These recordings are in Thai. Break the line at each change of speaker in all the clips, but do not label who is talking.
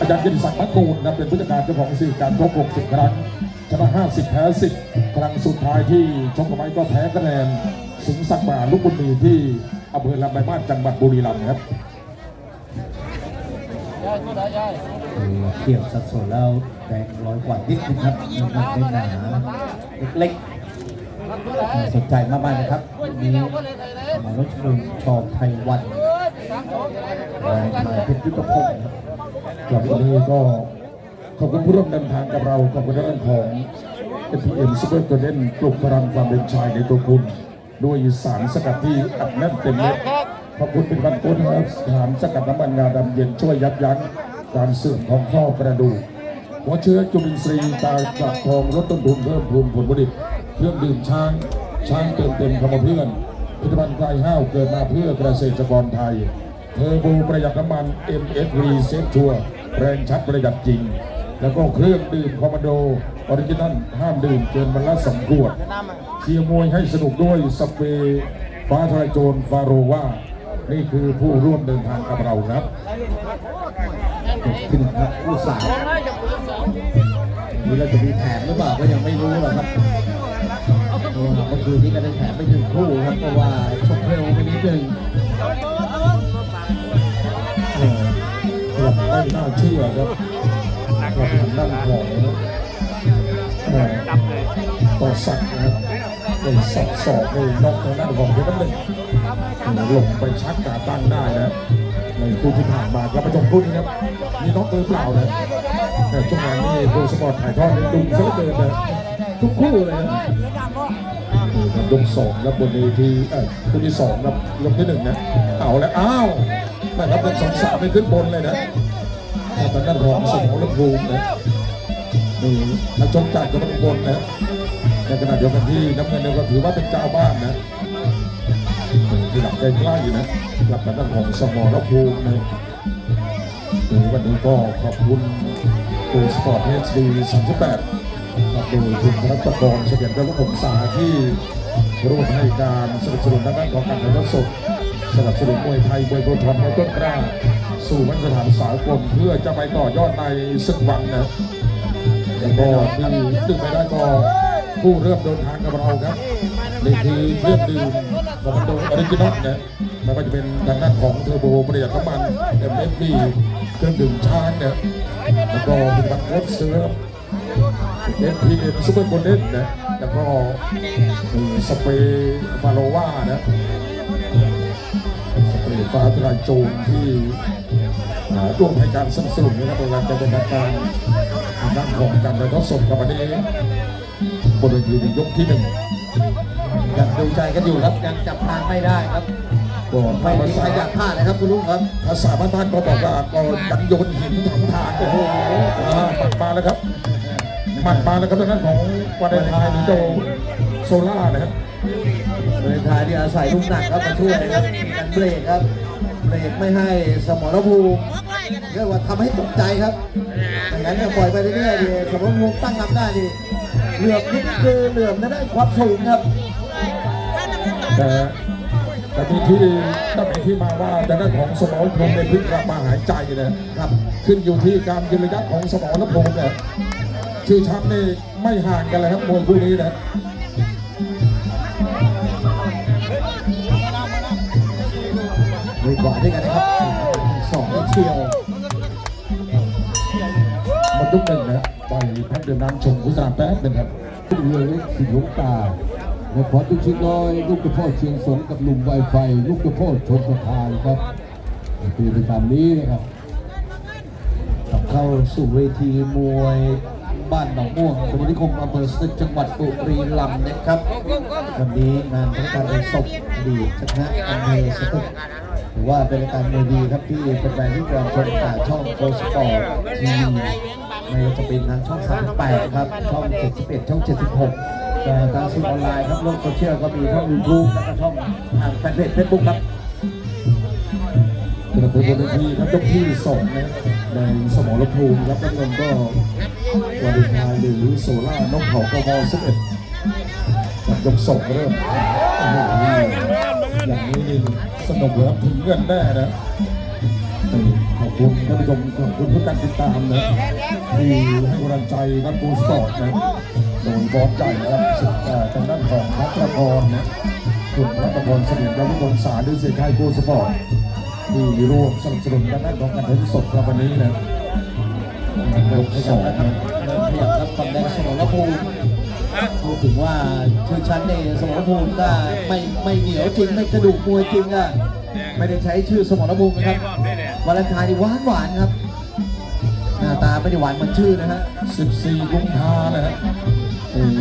อาจารย์เกียรติศักดิ์มัดกูลนะเป็นผู้จัดการเจ้าของสี่การชก60 ครั้ง ชนะ 50 แพ้ 10 ครั้งสุดท้ายที่ชกกับไม้ก็แพ้คะแนนสิงห์ศักดิ์มาลูกบุญมีที่อำเภอลำปลายมาศจังหวัดบุรีรัมย์ครับ
เทียบสัดส่วนแล้วแดงร้อยกว่านิดนึงครับน้ำหนักได้หนาเล็กๆน่าสนใจมากๆนะครับวันนี้หมอรชลุงชอบไทยวันแรงมาเพชรยุทธพงศ์ ครับ
วันนี้ก็ขอบคุณผู้ร่วมเดินทางกับเราขอบคุณเรื่องของ FPM Super g o l d e n ปลุกพลังความเป็นชายในตัวคุณ ด้วยสารสกัดที่อัดแน่นเต็มเม็ดขอบคุณเป็นพันต้นครับสารสกัดน้ำมันงาดำเย็นช่วยยับยั้งการเสื่อมของข้อกระดูกหัวเชื้อจุลินทรีย์ตากระทองลดต้นทุนเพิ่มพูนผลผลิตเครื่องดื่มช้างช้างเติมเต็มคำเพื่อนผลิตภัณฑ์ไก่ห้าวเกิดมาเพื่อเกษตรกรไทยเทอร์โบประหยัดน้ำมัน MF r e s e t ชัว แรงชัดประหยัดจริง แล้วก็เครื่องดื่มคอมมานโดออริจินัลห้ามดื่มเกินวันละสองขวดเชียร์มวยให้สนุกด้วยสเปรย์ฟ้าทลายโจรฟาโรว่า นี่คือผู้ร่วมเดินทางกับเราครับ
ขึ้นครับผู้สาวนี่เราจะมีแถมหรือเปล่าก็ยังไม่รู้หรอกครับเพราะว่าเมื่อคืนนี้ก็ได้แถมไม่ถึงคู่ครับเพราะว่าชกเร็วไปนิดนึง
น่าเชื่อครับหลับทางด้านของเอ่อต่อสักนะครับเป็นสับสอกในนอกทางด้านของเพชรน้ำหนึ่งหลงไปชักกาตั้งได้นะในคู่ที่ผ่านมาเราไปชมคู่นี้ครับมีน็อกหรือเปล่านะแต่ช่วงนั้นนี่โดสปอร์ตถ่ายทอดในดุซะเหลือเกินนะทุกคู่เลยนะยกสองแล้วบนเวทีเออคู่ที่สองครับยกที่หนึ่งนะเอาแล้วอ้าวแม่ครับเป็นสองสามไม่ขึ้นบนเลยนะ ทางด้านของสมองละภูมินะนี่นักชกจากจังหวัดอุบลนะในขณะเดียวกันที่น้ำเงินเนี่ยก็ถือว่าเป็นเจ้าบ้านนะที่หลับใจกล้ๆอยู่นะหลับทางด้านของสมองละภูมินะนี่วันนี้ก็ขอบคุณตูสปอร์ตเอสดีสามสิบแปดครับโดยคุณรัตกรเฉลียนพระพุทธษาที่ร่วมให้การสนับสนุนทางด้านของการถ่ายทอดสดสนับสนุนมวยไทยมวยโบทอนมวยต้นกล้า สู่มาตรฐานสากลเพื่อจะไปต่อยอดในศึกวันนะแล้วก็ที่ดึงไปได้ก็ผู้เริ่มเดินทางกับเราครับนี่คือเครื่องดื่มของมันโดออริจินอลนะไม่ว่าจะเป็นทางด้านของเทอร์โบประหยัดน้ำมัน MFB เครื่องดื่มช้างเนี่ยแล้วก็เป็นบัตรรถเสือ NPN ซูเปอร์โกลเด้นนะแล้วก็สเปรย์ฟาโลวานะสเปรย์ ฟ้าทลายโจรที่อ่าร่วมให้การสนับสนุนนะครับในการดำเนินการทางด้านของการถ่ายทอดสดกับวันนี้บนเวทีในยกที่หนึ่ง
ยังดูใจกันอยู่ครับยังจับทางไม่ได้ครับ
ก็
ไม่
ภา
มีใคร
ษา
อยากพลาดนะครับคุณลุงครับ
ภาษาบ้านๆก็บอกว่าก็ยังโยนหินทำทางโอ้โหอ่าหมัดมาแล้วครับหมัดมาแล้วครับทางด้านของวาเลนไทน์นิโดโซล่านะครับ
เดินทางที่อาศัยลูกหนักครับมาช่วยครับมีการเบรกครับเบรกไม่ให้สมรภูมิเรียกว่าทำให้ตกใจครับดังนั้นเนี่ยปล่อยไปเรื่อยๆดิสมรภูมิตั้งรับได้ดิเหลื่อมนิดคือเหลื่อมนะได้ความสูงครับ
แต่แต่มีที่ถ้าเป็นที่มาว่าทางด้านของสมองพรหมในพึ่งกลับมาหายใจนะครับ ขึ้นอยู่ที่การยืนระยะของสมองและพรหมเนี่ยชื่อชัดนี่ไม่ห่างกันเลยครับมวยคู่นี้นะ
เลยกว่าด้วยกันนะครับสองเชียว
มันยุคหนึ่งนะไปพักเดินน้ำชมกุศลแป๊บหนึงครับ
เรือเล็กสิงห์หลวงตาในขอตุชิน้อยลูกกระโพดเชียงสงกับหนุ่มไวไฟ ลูกกระโพดชนประทานครับคือไปตามนี้นะครับ
กลับเข้าสู่เวทีมวยบ้านหนองม่วงสมุทรนิคมอำเภอสึกจังหวัดบุรีรัมย์นะครับ วันนี้งานพระการเป็นศพอดีตชนะอำเภอสตึก ถือว่าเป็นรายการมวยดีครับที่เป็นแฟนที่กำลังชมผ่านช่องโคสปอร์ตทีวีไม่ว่าจะเป็นทางช่อง 38 ครับ ช่อง 71 ช่อง 76แต่ทางสื่อออนไลน์ครับโลกโซเชียลก็มีช่องยูทูบแล้วก็ช่องทางแฟนเพจเฟซบุ๊กครับ
กระบวนบนเวทีครับยกที่สองนะในสมรภูมิครับเงินก็วาเลนไทน์หรือโซล่านกเขากมสิบเอ็ดยกสองเริ่มโอย่างนี้นี่สนุกเลยครับถึงเงินแน่นะขอบคุณท่านผู้ชมขอบคุณทุกการติดตามนะที่ให้กำลังใจนักบูสปอร์ตนะโดยบอสใหญ่นะครับสุดทางด้านของพัทรพรนะคุณพัทรพรสนิทและผู้บริสารด้วยเสียชัยบูสปอร์ตที่ร่วมสนับสนุนทางด้านของการถ่ายทอดสดในวันนี้นะยก
ข
ส
ยั
อบง
นะครับ
นะ
เริ่มขยับครับฝั่งแดงสมรภูมิ พูดถึงว่าชื่อชั้นในสมรภูมิก็ไม่ไม่เหนียวจริงไม่กระดูกมวยจริงอะไม่ได้ใช้ชื่อสมรภูมินะครับวาเลนไทน์นี่หวานหวานๆครับ หน้าตาไม่ได้หวานเหมือนชื่อนะฮะ
14กุมภานะฮะอืม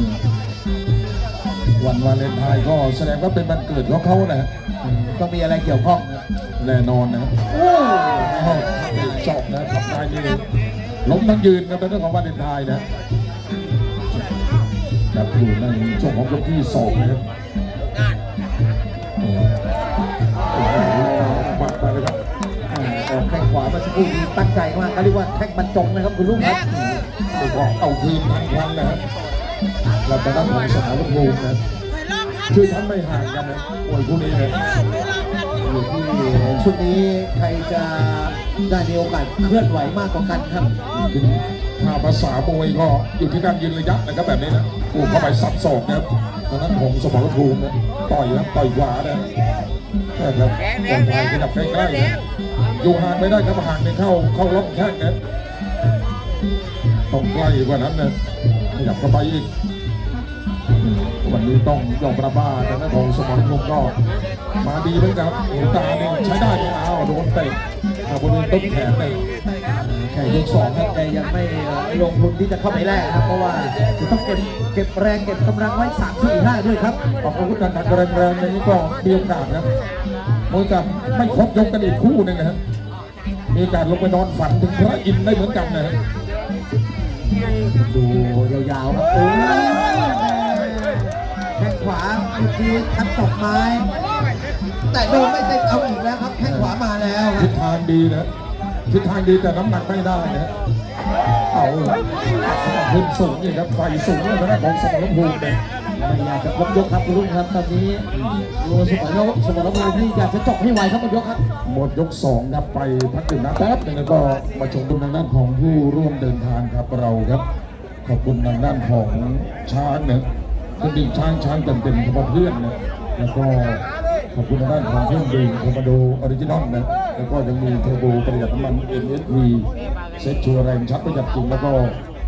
วันวาเลนไทน์ก็แสดงว่าเป็นวันเกิดของเขานะฮะ
ต้องมีอะไรเกี่ยวข้องนะ
แน่นอนนะ
โอ้
เข้าจบนะขับได้นี่ล้มทั้งยืนนะเป็นเรื่องของวาเลนไทน์นะ แบบอยู่ในช่วงของยกที่สองนะครับโอ้โหปัดไปเลยครับ
อ่าออกแข้งขวาเมื่อสักครู่นี้ตั้งใจมากเขาเรียกว่าแท็กบรรจงนะครับคุณลุงครับ
ไปบอกเอาคืนทันควันนะครับเราจะต้องของสมรภูมินะชื่อท่านไม่ห่างกันนะมวยคู่นี้นะ
อยู่ที่ชุดนี้ใครจะได้มีโอกาสเคลื่อนไหวมากกว่ากันครับ
ถ้าภาษามวยก็อยู่ที่การยืนระยะนะครับแบบนี้นะกูเข้าไปสับศอกนะครับทางนั้นของสมรภูมินะต่อยครับต่อยขวานะนะครับคนไทยขยับใกล้ๆนะอยู่ห่างไม่ได้ครับห่างในเข้าเข้าล็อกแข้งนะต้องใกล้กว่านั้นนะขยับเข้าไปอีกวันนี้ต้องยอมรับว่าทางด้านของสมรภูมิก็มาดีเหมือนกันหูตาเนี่ยใช้ได้ไม่เอาวโดนเตะบริเวณต้นแขนเนี่ย
แข่ยกสองครับแต่ยังไม่ลงทุนที่จะเข้าไปแรกนะครับเพราะว่าจะต้องเก็บเก็บแรงเก็บกำลังไว้สามสี่ห้าด้วยครับ
ออกอาวุธหนักๆแรงๆอย่างนี้ก็มีโอกาสนะครับมวยกับไม่ครบยกกันอีกคู่หนึ่งนะครับมีโอกาสลงไปนอนฝันถึงพระอินทร์ได้เหมือนกันนะครับ
ดูยาวๆครับโอ้ยแข้งขวาเมื่อกี้ทับตกไม้ แต่โดนไม่ได้เอาอีกแล้วครับแข้งขวามาแล้ว
ทิศทางดีนะ ทิศทางดีแต่น้ำหนักไม่ได้นะเอาขึ้นสูงนี่ครับไฟสูงเลยทางด้านของสมรภูมิเนี่ย
ไม่อยากจะครบยกครับคุณลุงครับตอนนี้โลสมรภูมิสมรภูมิที่อยากจะจบให้ไวครับคุณยกครับ
หมดยกสองครับไปพักดื่มน้ำแป๊บนึงแล้วก็มาชมดูทางด้านของผู้ร่วมเดินทางครับเราครับ ขอบคุณทางด้านของช้างเนี่ยเป็นดิ่งช้างช้างเต็มเต็มๆเพื่อนนะแล้วก็ขอบคุณทางด้านของเครื่องดื่มโคมาโดออริจินอลนะ แล้วก็ยังมีเทอร์โบประหยัดน้ำมัน NSV เซ็ตชัวร์แรงชัดประหยัดจริงแล้วก็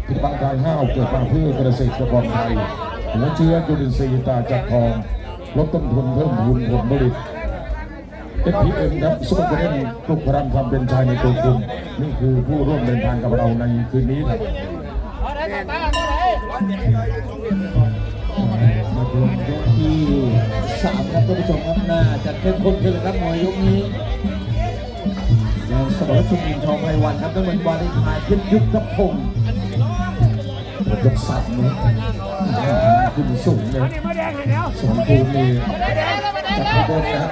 ผลิตภัณฑ์กายห้าวเกิดมาเพื่อเกษตรกรไทยหัวเชื้อจุลินทรีย์ตาจักรทองลดต้นทุนเพิ่มพูนผลผลิต FPM ครับซุปเปอร์เกรนปลุกพลังความเป็นชายในตัวคุณนี่คือผู้ร่วมเดินทางกับเราในคืนนี้ครับ
มาดูยกที่สามครับท่านผู้ชมครับน่าจะเข้มข้นขึ้นเลยครับมวยยกนี้ ยังเสมรภูมิทองไพรวันครับน้ำมันวาเลนไทน์ขึ้นยุคกับผม
หมยกสามนะขึ้นสูงเลยสมบูรณ์นี่จากข้างบนนะ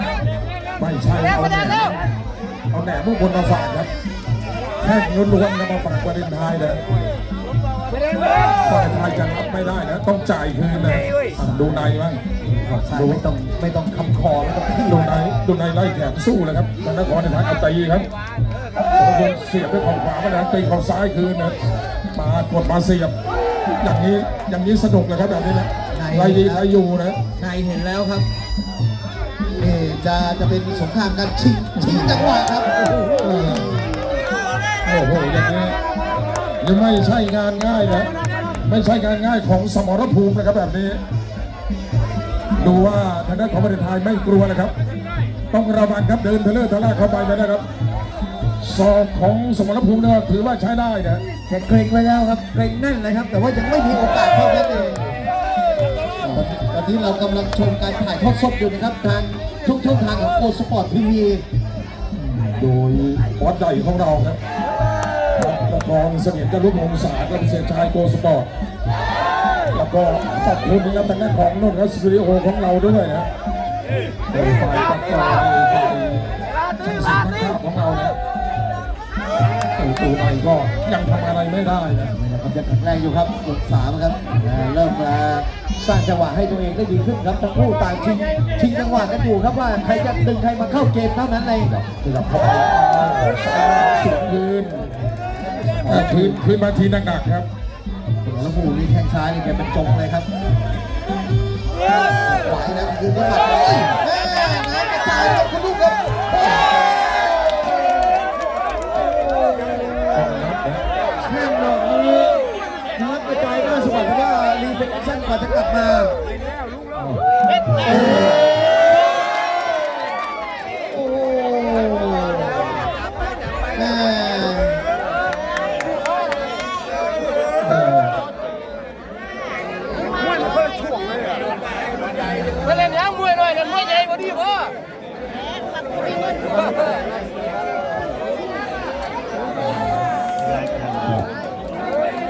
ไม่ใช่เอาแหนมเอาแหนมพวกคนมาฝากครับแค่เงินล้วนๆนะมาฝากวาเลนไทน์นะวาเลนไทน์จะรับไม่ได้นะต้องจ่ายคืนนะดูในบ้าง
ดูไม่ต้องไม่ต้องคำคอแล้วก็ขึ้น
ดูในดูในไล่แขนสู้เลยครับทางนครในท้ายเอาตีครับสมบูรณ์เสียบด้วยเข่าขวามาแล้วตีเข่าซ้ายคืนนะมากดมาเสียบ อย่างนี้อย่างนี้สนุกเลยครับแบบนี้นะใครดีใครอยู่นะ
นายเห็นแล้วครับนี่จะจะเป็นสงครามการชิงชิงจังหวะครับโอ้โห
เออโอ้โหอย่างนี้ยังไม่ใช่งานง่ายนะไม่ใช่งานง่ายของสมรภูมินะครับแบบนี้ ดูว่าทางด้านของประเทศไทยไม่กลัวนะครับ ต้องระวังครับเดินเทเลอร์ทะล่าเข้าไปไม่ได้ครับศอกของสมรภูมิเนี่ยถือว่าใช้ได้นะ
แกเกรงไว้แล้วครับเกรงแน่นเลยครับ แต่ว่ายังไม่มีโอกาสเท่านั้นเองตอนนี้เรากำลังชมการถ่ายทอดสดอยู่นะครับทางทุกช่องทางของโอสปอร์ตทีวี
โดยวัดใหญ่ของเราครับละครเสนียนจรุพงศากับเสียชายโกสปอร์ต แล้วก็ขอบคุณนะครับทางด้านของนนท์ครับสตูดิโอของเราด้วยนะโดยฝ่ายตัดต่อโดยฝ่ายช่างสีภาพของเรานะโอ้ตูในก็ยังทำอะไรไม่ได้นะ
นะครับยังแข็งแรงอยู่ครับยกสามครับเริ่มมาสร้างจังหวะให้ตัวเองได้ดีขึ้นครับทั้งคู่ต่างชิงชิงจังหวะกันอยู่ครับว่าใครจะดึงใครมาเข้าเกมเท่านั้นเองครับ
คือแบบเขาสุดยืนเอ่อคืนคืนมาทีหนักๆครับ
แล้วหมูนี่แข้งซ้ายนี่แกเป็นจงเลยครับไหวนะคือไม่หมัดเลยแม่น้ำกระจายกับคุณลูกครับแข้งดอกนี้น้ำกระจายหน้าสวัสดิ์ว่ารีเป็นชั่นกว่าจะกลับมา